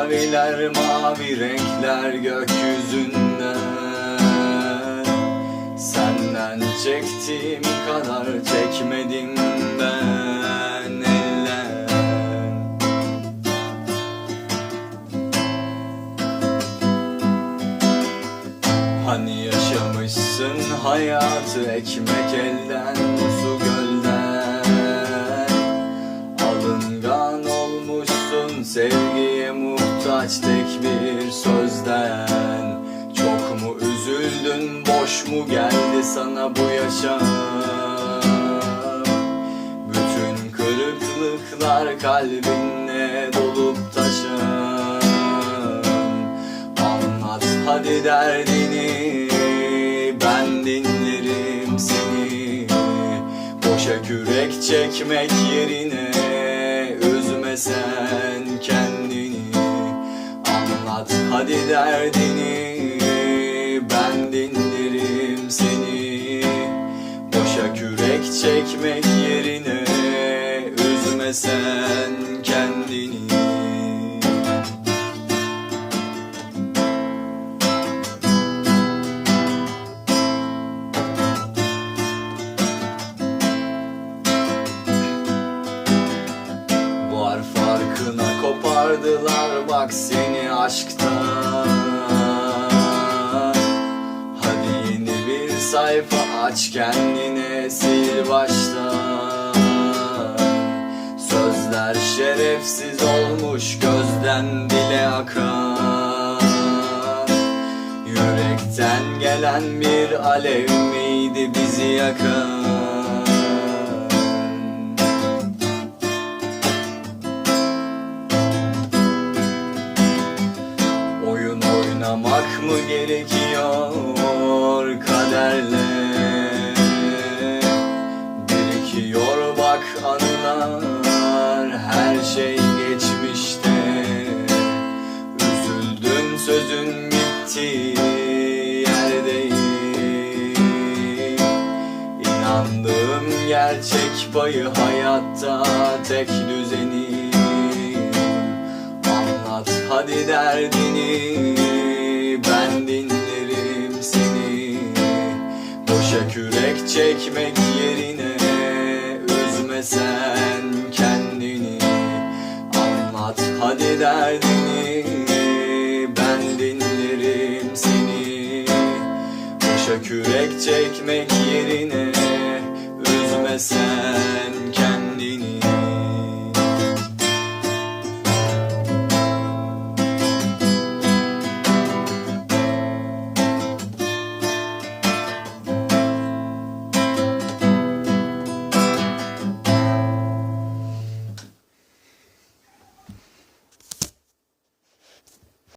maviler mavi renkler gökyüzünde Senden çektiğim kadar çekmedim ben eller. Hani yaşamışsın hayatı ekmek elden su gölden. Alıngan olmuşsun sevgiye muhtaç tek bir sözden. Çok mu üzüldün boş mu geldi sana bu yaşam? Bütün kırıklıklar kalbinle dolup taşan. Anlat hadi derdini Ben dinlerim seni. Boşa kürek çekmek yerine Üzme sen. kendini Anlat hadi derdini Ben dinlerim seni. Boşa kürek çekmek yerine Üzme sen kendini farkına kopardılar bak seni aşktan. Hadi yeni bir sayfa aç kendine sil baştan. Sözler şerefsiz olmuş gözden dile akan. Yürekten gelen bir alev miydi bizi yakan gerekiyor kaderle. Birikiyor bak anılar her şey geçmişte. Üzüldün sözün bitti yerdeyim. İnandığım gerçek payı hayatta tek düzeni Anlat hadi derdini çekmek yerine Üzme sen kendini. Anlat hadi derdini Ben dinlerim seni. Boşa kürek çekmek yerine